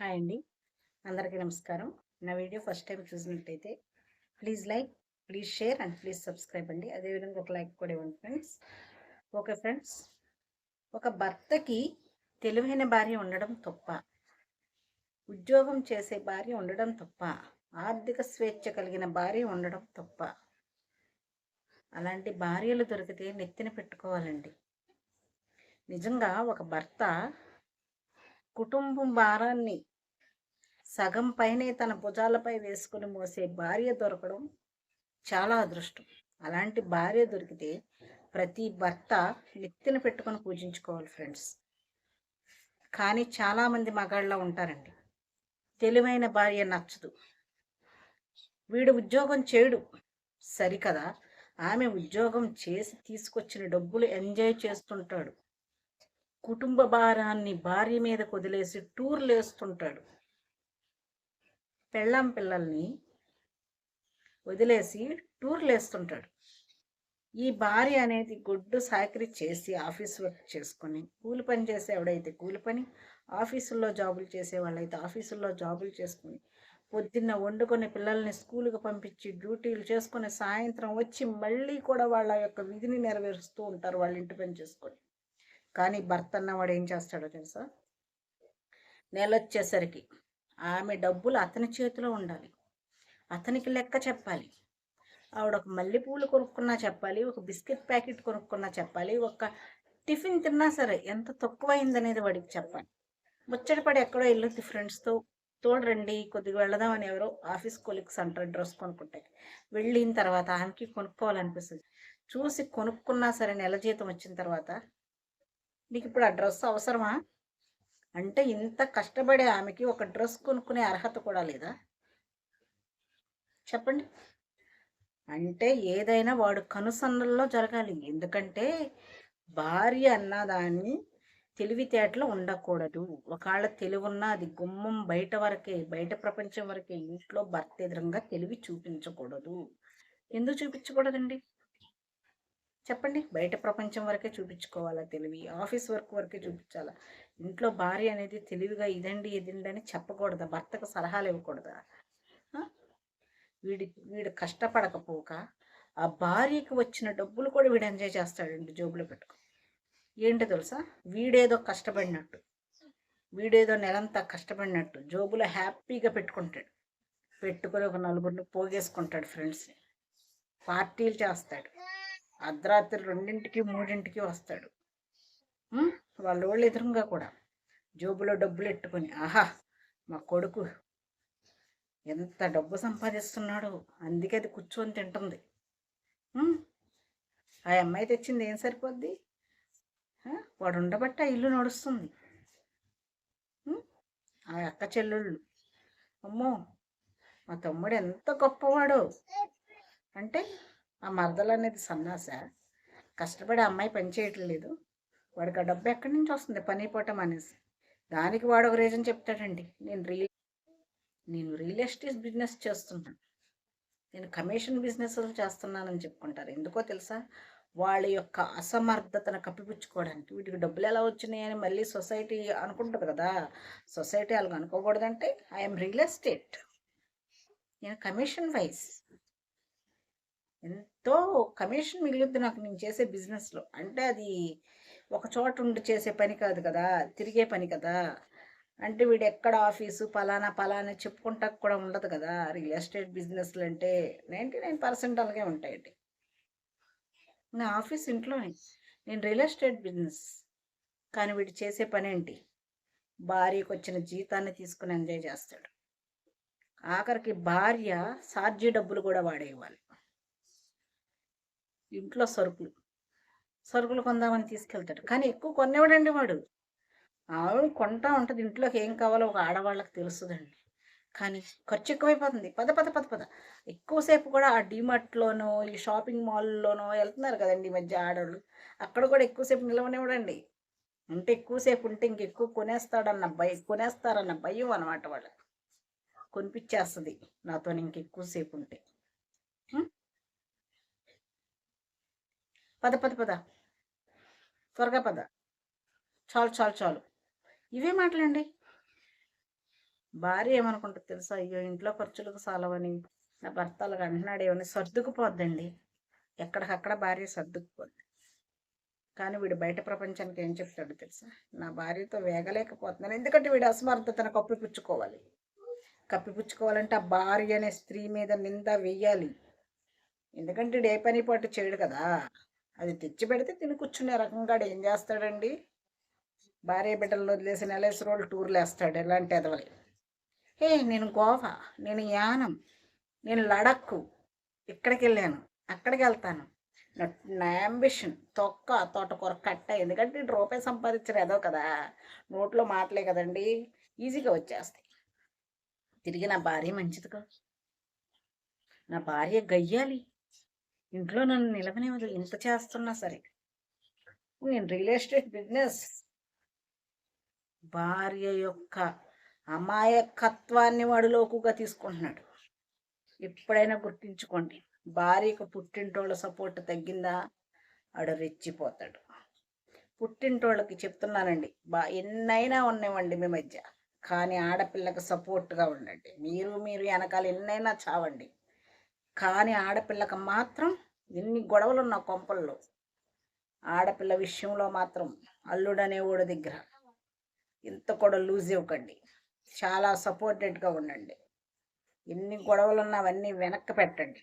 Hi అండి. అందరికీ నమస్కారం. నా వీడియో ఫస్ట్ టైం చూసినట్టయితే please like please share and please subscribe అండి. అదేవిధంగా ఒక లైక్ కూడా ఇవ్వండి ఫ్రెండ్స్. ఓకే ఫ్రెండ్స్ ఒక భర్తకి తెలివైన భార్య ఉండడం తప్ప ఉద్యోగం చేసే భార్య ఉండడం తప్ప ఆర్థిక స్వేచ్ఛ కలిగిన భార్య ఉండడం తప్ప అలాంటి భార్యలు దొరికితే నెత్తిన పెట్టుకోవాలండి. నిజంగా ఒక భర్త కుటుంబం భారాన్ని సగం పైనే తన భుజాలపై వేసుకుని మోసే భార్య దొరకడం చాలా అదృష్టం. అలాంటి భార్య దొరికితే ప్రతి భర్త నెత్తిన పెట్టుకొని పూజించుకోవాలి ఫ్రెండ్స్. కానీ చాలామంది మగాళ్ళ ఉంటారండి. తెలివైన భార్య నచ్చదు. వీడు ఉద్యోగం చేయడు. సరికదా? ఆమె ఉద్యోగం చేసి తీసుకొచ్చిన డబ్బులు ఎంజాయ్ చేస్తుంటాడు. కుటుంబ భారాన్ని భార్య మీద వదిలేసి టూర్లు వేస్తుంటాడు. పెళ్ళాం పిల్లల్ని వదిలేసి టూర్లు వేస్తుంటాడు. ఈ భార్య అనేది గుడ్డు సాకరి చేసి ఆఫీస్ వర్క్ చేసుకొని కూలి పని చేసే ఎవడైతే కూలి పని ఆఫీసుల్లో జాబులు చేసే వాళ్ళైతే ఆఫీసుల్లో జాబులు చేసుకుని పొద్దున్న వండుకొని పిల్లల్ని స్కూల్కి పంపించి డ్యూటీలు చేసుకొని సాయంత్రం వచ్చి మళ్ళీ కూడా వాళ్ళ యొక్క విధిని నెరవేరుస్తూ ఉంటారు వాళ్ళ ఇంటి పని చేసుకొని. కానీ భర్త అన్నవాడు ఏం చేస్తాడో తెలుసా? నెల వచ్చేసరికి ఆమె డబ్బులు అతని చేతిలో ఉండాలి. అతనికి లెక్క చెప్పాలి. ఆవిడ ఒక మల్లెపూలు కొనుక్కున్నా చెప్పాలి ఒక బిస్కెట్ ప్యాకెట్ కొనుక్కున్నా చెప్పాలి ఒక టిఫిన్ తిన్నా సరే ఎంత తక్కువైందనేది వాడికి చెప్పాలి. ముచ్చటపడి ఎక్కడో వెళ్ళొద్ది ఫ్రెండ్స్తో తోడరండి కొద్దిగా వెళదామని ఎవరో ఆఫీస్ కొలిక్స్ అంటారు డ్రెస్ కొనుక్కుంటే. వెళ్ళిన తర్వాత ఆమెకి కొనుక్కోవాలనిపిస్తుంది. చూసి కొనుక్కున్నా సరే నెల జీతం వచ్చిన తర్వాత నీకు ఇప్పుడు ఆ డ్రెస్ అవసరమా? అంటే ఇంత కష్టపడే ఆమెకి ఒక డ్రెస్ కొనుక్కునే అర్హత కూడా లేదా? చెప్పండి. అంటే ఏదైనా వాడు కనుసన్నల్లో జరగాలి. ఎందుకంటే భార్య అన్నదాన్ని తెలివితేటలు ఉండకూడదు. ఒకవేళ తెలివున్నా అది గుమ్మం బయట వరకే బయట ప్రపంచం వరకే ఇంట్లో భర్త ఎదురంగా తెలివి చూపించకూడదు. ఎందుకు చూపించకూడదండి? చెప్పండి. బయట ప్రపంచం వరకే చూపించుకోవాలా తెలివి? ఆఫీస్ వర్క్ వరకే చూపించాలా? ఇంట్లో భార్య అనేది తెలివిగా ఇదండి ఇదండి అని చెప్పకూడదా. భర్తకు సలహాలు ఇవ్వకూడదా. వీడి వీడు కష్టపడకపోక ఆ భార్యకి వచ్చిన డబ్బులు కూడా వీడు ఎంజాయ్ చేస్తాడండి జోబులో పెట్టుకో. ఏంటో తెలుసా? వీడేదో కష్టపడినట్టు. వీడేదో నెలంతా కష్టపడినట్టు జోబులో హ్యాపీగా పెట్టుకుంటాడు. పెట్టుకొని ఒక నలుగురిని పోగేసుకుంటాడు ఫ్రెండ్స్ని. పార్టీలు చేస్తాడు. అర్ధరాత్రి రెండింటికి మూడింటికి వస్తాడు. వాళ్ళ వాళ్ళు ఎదురుగా కూడా జోబులో డబ్బులు ఎట్టుకొని ఆహా మా కొడుకు ఎంత డబ్బు సంపాదిస్తున్నాడు అందుకే అది కూర్చొని తింటుంది. ఆ అమ్మాయి తెచ్చింది ఏం సరిపోద్ది? వాడు ఉండబట్ట ఆ ఇల్లు నడుస్తుంది. ఆ అక్క చెల్లుళ్ళు అమ్మో మా తమ్ముడు ఎంత గొప్పవాడు. అంటే ఆ మరదలు అనేది సన్నాస కష్టపడి అమ్మాయి పని వాడికి ఆ డబ్బు ఎక్కడి నుంచి వస్తుంది? పని పోవటం అనేసి. దానికి వాడు ఒక రీజన్ చెప్తాడండి. నేను రియల్ నేను రియల్ ఎస్టేట్ బిజినెస్ చేస్తున్నాను. నేను కమిషన్ బిజినెస్ చేస్తున్నానని చెప్పుకుంటారు. ఎందుకో తెలుసా? వాళ్ళ యొక్క అసమర్థతను కప్పిపుచ్చుకోవడానికి వీటికి డబ్బులు ఎలా వచ్చినాయని మళ్ళీ సొసైటీ అనుకుంటుంది కదా. సొసైటీ అలాగ అనుకోకూడదంటే ఐఎమ్ రియల్ ఎస్టేట్. నేను కమిషన్ వైజ్ ఎంతో కమిషన్ మిగులుద్ది నాకు నేను చేసే బిజినెస్లో. అంటే అది ఒక చోట ఉండి చేసే పని కాదు కదా తిరిగే పని కదా. అంటే వీడు ఎక్కడ ఆఫీసు పలానా పలానా చెప్పుకుంటా కూడా ఉండదు కదా. రియల్ ఎస్టేట్ బిజినెస్లు అంటే నైంటీ నైన్ పర్సెంట్ అలాగే ఉంటాయండి. నా ఆఫీస్ ఇంట్లోనే. నేను రియల్ ఎస్టేట్ బిజినెస్. కానీ వీడు చేసే పని ఏంటి? భార్యకు వచ్చిన జీతాన్ని తీసుకుని ఎంజాయ్ చేస్తాడు. ఆఖరికి భార్య సార్జీ డబ్బులు కూడా వాడేవాళ్ళు. ఇంట్లో సరుకులు. సరుకులు కొందామని తీసుకెళ్తాడు. కానీ ఎక్కువ కొనేవాడండి వాడు. ఆవిడ కొంటా ఉంటుంది. ఇంట్లోకి ఏం కావాలో ఒక ఆడవాళ్ళకి తెలుస్తుందండి కానీ ఖర్చు ఎక్కువైపోతుంది. పద పద పద పద. ఎక్కువసేపు కూడా ఆ డిమార్ట్లోనో ఈ షాపింగ్ మాల్లోనో వెళ్తున్నారు కదండి ఈ మధ్య ఆడవాళ్ళు అక్కడ కూడా ఎక్కువసేపు నిలవనివ్వడండి. ఉంటే ఎక్కువసేపు ఉంటే ఇంకెక్కువ కొనేస్తాడన్న భయం కొనేస్తారన్న భయం అనమాట వాళ్ళు కొనిపించేస్తుంది నాతో ఇంకెక్కువసేపు ఉంటే. పద పద పద. త్వరగా పద. చాలు చాలు చాలు. ఇవే మాటలండి. భార్య ఏమనుకుంటుంది తెలుసా? అయ్యో ఇంట్లో ఖర్చులకు సాలవని నా భర్త అలాగ అంటున్నాడు ఏమని సర్దుకుపోద్దండి. ఎక్కడికక్కడ భార్య సర్దుకుపోద్ది. కానీ వీడు బయట ప్రపంచానికి ఏం చెప్తాడు తెలుసా? నా భార్యతో వేగలేకపోతున్నాను. ఎందుకంటే వీడు అసమర్థతను కప్పిపుచ్చుకోవాలి. కప్పిపుచ్చుకోవాలంటే ఆ భార్య అనే స్త్రీ మీద నింద వేయాలి. ఎందుకంటే వీడు ఏ పని పాటు చేయడు కదా. అది తెచ్చి పెడితే తిని కూర్చునే రకంగా ఏం చేస్తాడండి? భార్య బిడ్డలను వదిలేసి నెలేసి రోజులు టూర్లు వేస్తాడు ఎలాంటి ఎదవలి. హే నేను గోవా నేను యానం నేను లడక్కు ఇక్కడికి వెళ్ళాను అక్కడికి వెళ్తాను నా- అంబిషన్ తొక్క తోటకూర కట్ట ఎందుకంటే రూపాయి సంపాదించరు ఏదో కదా నోట్లో మాటలే కదండి ఈజీగా వచ్చేస్తాయి. తిరిగి నా భార్య మంచిదిగా నా భార్య గయ్యాలి. ఇంట్లో నన్ను నిలవనివ్వదు ఇంత చేస్తున్నా సరే నేను రియల్ ఎస్టేట్ బిజినెస్ భార్య యొక్క అమాయకత్వాన్ని వాడు లోకుగా తీసుకుంటున్నాడు. ఎప్పుడైనా గుర్తించుకోండి భార్యకు పుట్టింటోళ్ళ సపోర్ట్ తగ్గిందా? ఆడు రెచ్చిపోతాడు. పుట్టింటోళ్ళకి చెప్తున్నానండి బా ఎన్నైనా ఉన్నాయండి మీ మధ్య కానీ ఆడపిల్లకు సపోర్ట్గా ఉండండి. మీరు మీరు వెనకాల ఎన్నైనా చావండి. కానీ ఆడపిల్లకి మాత్రం ఎన్ని గొడవలు ఉన్న కొంపల్లో ఆడపిల్ల విషయంలో మాత్రం అల్లుడనే ఊడ దగ్గర. ఇంత కూడా లూజ్ ఇవ్వకండి. చాలా సపోర్టెడ్గా ఉండండి. ఎన్ని గొడవలు ఉన్నా అవన్నీ వెనక్కి పెట్టండి.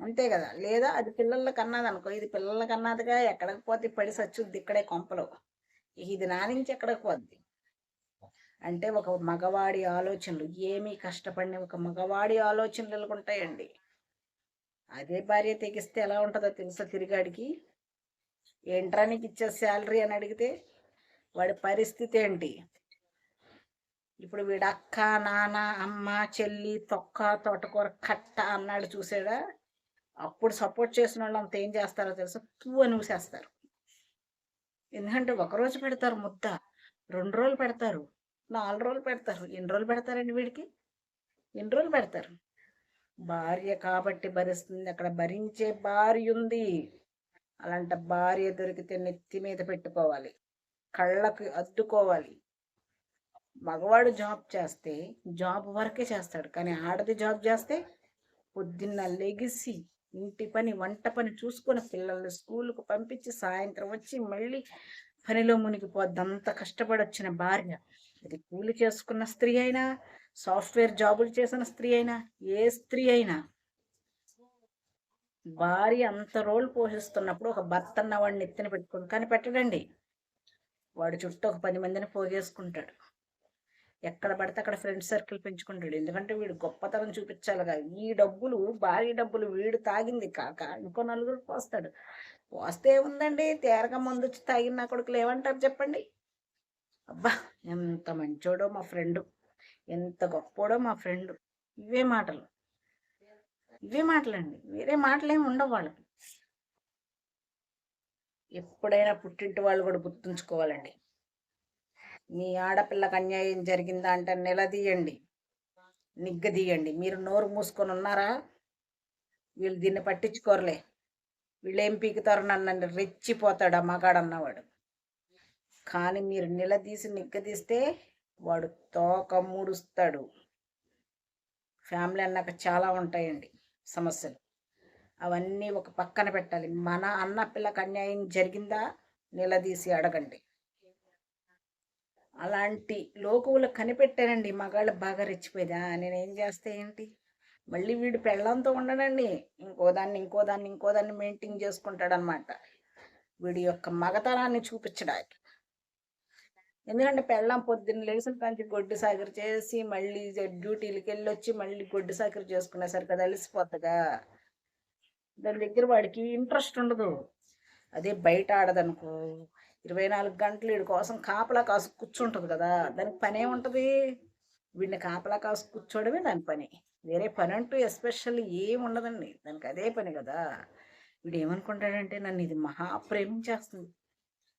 అంతే కదా. లేదా అది పిల్లలకి అన్నది అనుకో ఇది పిల్లలకి అన్నదిగా ఎక్కడికి పోతే పడి సచ్చుద్ది ఇక్కడే కొంపలో. ఇది నా నుంచి ఎక్కడికి పోద్ది? అంటే ఒక మగవాడి ఆలోచనలు ఏమీ కష్టపడిన ఒక మగవాడి ఆలోచనలు ఉంటాయండి. అదే భార్య తెగిస్తే ఎలా ఉంటుందో తెలుసా తిరిగాడికి? ఏంట్రా నీకు ఇచ్చే శాలరీ అని అడిగితే వాడి పరిస్థితి ఏంటి? ఇప్పుడు వీడు అక్క నాన్న అమ్మ చెల్లి తొక్క తోటకూర కట్ట అన్నాడు చూసాడా? అప్పుడు సపోర్ట్ చేసిన వాళ్ళు అంత ఏం చేస్తారో తెలుసా? తూ అని ఊసేస్తారు. ఎందుకంటే ఒక రోజు పెడతారు ముద్ద రెండు రోజులు పెడతారు. నాలుగు రోజులు పెడతారు. ఎన్ని రోజులు పెడతారండి వీడికి? ఎన్ని రోజులు పెడతారు? భార్య కాబట్టి భరిస్తుంది. అక్కడ భరించే భార్య ఉంది. అలాంటి భార్య దొరికితే నెత్తి మీద పెట్టుకోవాలి. కళ్ళకు అద్దుకోవాలి. మగవాడు జాబ్ చేస్తే జాబ్ వరకే చేస్తాడు. కానీ ఆడది జాబ్ చేస్తే పొద్దున్న లెగిసి ఇంటి పని వంట పని చూసుకొని పిల్లల్ని స్కూల్కు పంపించి సాయంత్రం వచ్చి మళ్ళీ పనిలో మునిగిపోద్ది. అంత కష్టపడి వచ్చిన భార్య. అది కూలి చేసుకున్న స్త్రీ అయినా సాఫ్ట్వేర్ జాబులు చేసిన స్త్రీ అయినా ఏ స్త్రీ అయినా భార్య అంత రోల్ పోషిస్తున్నప్పుడు ఒక భర్త అన్న వాడిని ఎత్తిన పెట్టుకుని కానీ పెట్టడండి. వాడు చుట్టూ ఒక పది మందిని పోగేసుకుంటాడు. ఎక్కడ పడితే అక్కడ ఫ్రెండ్ సర్కిల్ పెంచుకుంటాడు. ఎందుకంటే వీడు గొప్పతనం చూపించాలిగా ఈ డబ్బులు భారీ డబ్బులు వీడు తాగింది కాక ఇంకో నలుగురు పోస్తాడు. పోస్తే ఉందండి తేరగా ముందు వచ్చి తాగిన నా కొడుకులు ఏమంటారు చెప్పండి? అబ్బా ఎంత మంచోడో మా ఫ్రెండు. ఎంత గొప్పోడో మా ఫ్రెండు. ఇవే మాటలు. ఇవే మాటలండి. వేరే మాటలేమి ఉండవు వాళ్ళకి. ఎప్పుడైనా పుట్టింటి వాళ్ళు కూడా గుర్తుంచుకోవాలండి. మీ ఆడపిల్లకి అన్యాయం జరిగిందా అంటే నిలదీయండి. నిగ్గదీయండి. మీరు నోరు మూసుకొని ఉన్నారా? వీళ్ళు దీన్ని పట్టించుకోరులే. వీళ్ళు ఏం పీకుతారు నన్ను రెచ్చిపోతాడు మగాడన్నవాడు. అన్నవాడు కానీ మీరు నిలదీసి నిగ్గదీస్తే వాడు తోక ముడుస్తాడు. ఫ్యామిలీ అన్నాక చాలా ఉంటాయండి సమస్యలు. అవన్నీ ఒక పక్కన పెట్టాలి. మన అన్న పిల్లకి అన్యాయం జరిగిందా? నిలదీసి అడగండి. అలాంటి లోకువులు కనిపెట్టానండి మగాళ్ళు బాగా రెచ్చిపోయేదా. నేను ఏం చేస్తే ఏంటి? మళ్ళీ వీడు పెళ్ళంతో ఉండడండి. ఇంకో దాన్ని ఇంకో దాన్ని ఇంకో దాన్ని మెయింటైన్ చేసుకుంటాడనమాట వీడి యొక్క మగతనాన్ని చూపించడానికి. ఎందుకంటే పెళ్ళం పొద్దున్న లేచిన కాంచి గొడ్డు సాగరి చేసి మళ్ళీ డ్యూటీలకి వెళ్ళి వచ్చి మళ్ళీ గొడ్డు సాగరి చేసుకునేసరికి అది అలసిపోతుందిగా దాని దగ్గర వాడికి ఇంట్రెస్ట్ ఉండదు. అదే బయట ఆడదనుకో ఇరవై నాలుగు గంటలు వీడి కోసం కాపలా కాసు కూర్చుంటుంది కదా దానికి పని ఏముంటుంది వీడిని కాపలా కాసు కూర్చోవడమే దాని పని. వేరే పని అంటూ ఎస్పెషల్లీ ఏం ఉండదండి. దానికి అదే పని కదా. వీడు ఏమనుకుంటాడంటే నన్ను ఇది మహా ప్రేమించేస్తుంది.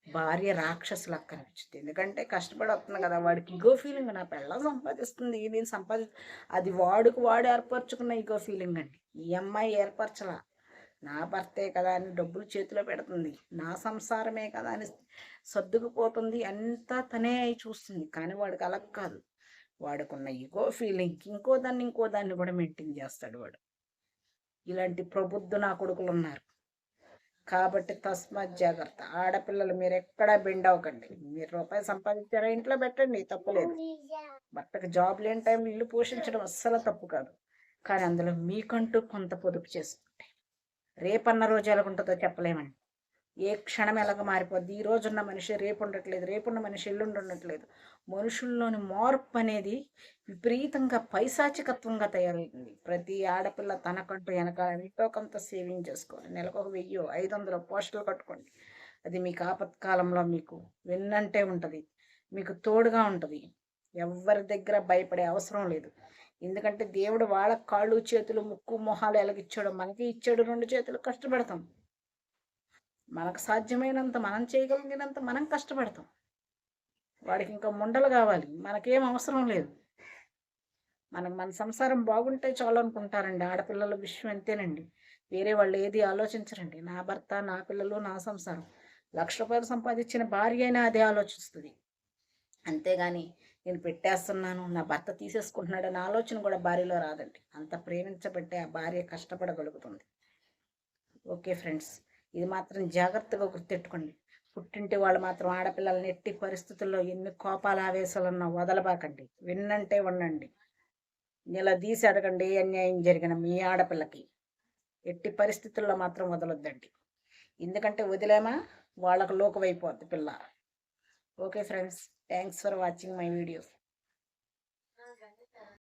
భార్య రాక్షసులు అక్కనిపించింది ఎందుకంటే కష్టపడి వస్తుంది కదా వాడికి ఇగో ఫీలింగ్ నా పిల్ల సంపాదిస్తుంది. నేను సంపాది అది వాడుకు వాడు ఏర్పరచుకున్న ఇగో ఫీలింగ్ అండి. ఈ అమ్మాయి ఏర్పరచలా. నా భర్తే కదా అని డబ్బులు చేతిలో పెడుతుంది. నా సంసారమే కదా అని సర్దుకుపోతుంది. అంతా తనే అయి చూస్తుంది. కానీ వాడికి అలా కాదు. వాడుకున్న ఇగో ఫీలింగ్ ఇంకో దాన్ని ఇంకో దాన్ని కూడా మెయింటైన్ చేస్తాడు వాడు. ఇలాంటి ప్రబుద్ధు నా కొడుకులు ఉన్నారు కాబట్టి తస్మాత్ జాగ్రత్త. ఆడపిల్లలు మీరు ఎక్కడా బెండ్ అవ్వకండి. మీరు రూపాయి సంపాదించారా ఇంట్లో పెట్టండి తప్పులేదు. భర్తకు జాబ్ లేని టైంలో ఇల్లు పోషించడం అస్సలు తప్పు కాదు. కానీ అందులో మీకంటూ కొంత పొదుపు చేసుకుంటే రేపన్న రోజు ఎలాగుంటుందో చెప్పలేమండి. ఏ క్షణం ఎలాగ మారిపోద్ది? ఈ రోజున్న మనిషి రేపు ఉండట్లేదు రేపున్న మనిషి ఇల్లు ఉండట్లేదు. మనుషుల్లోని మార్పు అనేది విపరీతంగా పైశాచికత్వంగా తయారైంది. ప్రతి ఆడపిల్ల తనకంటూ వెనక ఎంతో కొంత సేవింగ్ చేసుకోండి నెలకు ఒక వెయ్యి ఐదు వందలు పోస్టులు కట్టుకోండి. అది మీకు ఆపత్కాలంలో మీకు వెన్నంటే ఉంటుంది. మీకు తోడుగా ఉంటుంది. ఎవరి దగ్గర భయపడే అవసరం లేదు. ఎందుకంటే దేవుడు వాళ్ళ కాళ్ళు చేతులు ముక్కు మొహాలు ఎలాగిచ్చాడో మనకి ఇచ్చాడు. రెండు చేతులు కష్టపడతాం. మనకు సాధ్యమైనంత మనం చేయగలిగినంత మనం కష్టపడతాం. వాడికి ఇంకా ముండలు కావాలి. మనకేం అవసరం లేదు. మనకు మన సంసారం బాగుంటే చాలు అనుకుంటారండి. ఆడపిల్లల విషయం అంతేనండి. వేరే వాళ్ళు ఏది ఆలోచించరండి. నా భర్త నా పిల్లలు నా సంసారం. లక్ష రూపాయలు సంపాదించిన భార్య అయినా అదే ఆలోచిస్తుంది. అంతేగాని నేను పెట్టేస్తున్నాను నా భర్త తీసేసుకుంటున్నాడనే ఆలోచన కూడా భార్యలో రాదండి. అంత ప్రేమించబట్టే ఆ భార్య కష్టపడగలుగుతుంది. ఓకే ఫ్రెండ్స్ ఇది మాత్రం జాగ్రత్తగా గుర్తెట్టుకోండి పుట్టింటి వాళ్ళు మాత్రం ఆడపిల్లల్ని ఎట్టి పరిస్థితుల్లో ఎన్ని కోపాల ఆవేశాలున్నా వదలబాకండి. విన్నంటే ఉండండి నిలదీసి అడగండి ఏ అన్యాయం జరిగిన మీ ఆడపిల్లకి. ఎట్టి పరిస్థితుల్లో మాత్రం వదలొద్దండి. ఎందుకంటే వదిలేమా? వాళ్ళకు లోకమైపోద్ది పిల్ల. Okay friends thanks for watching my videos.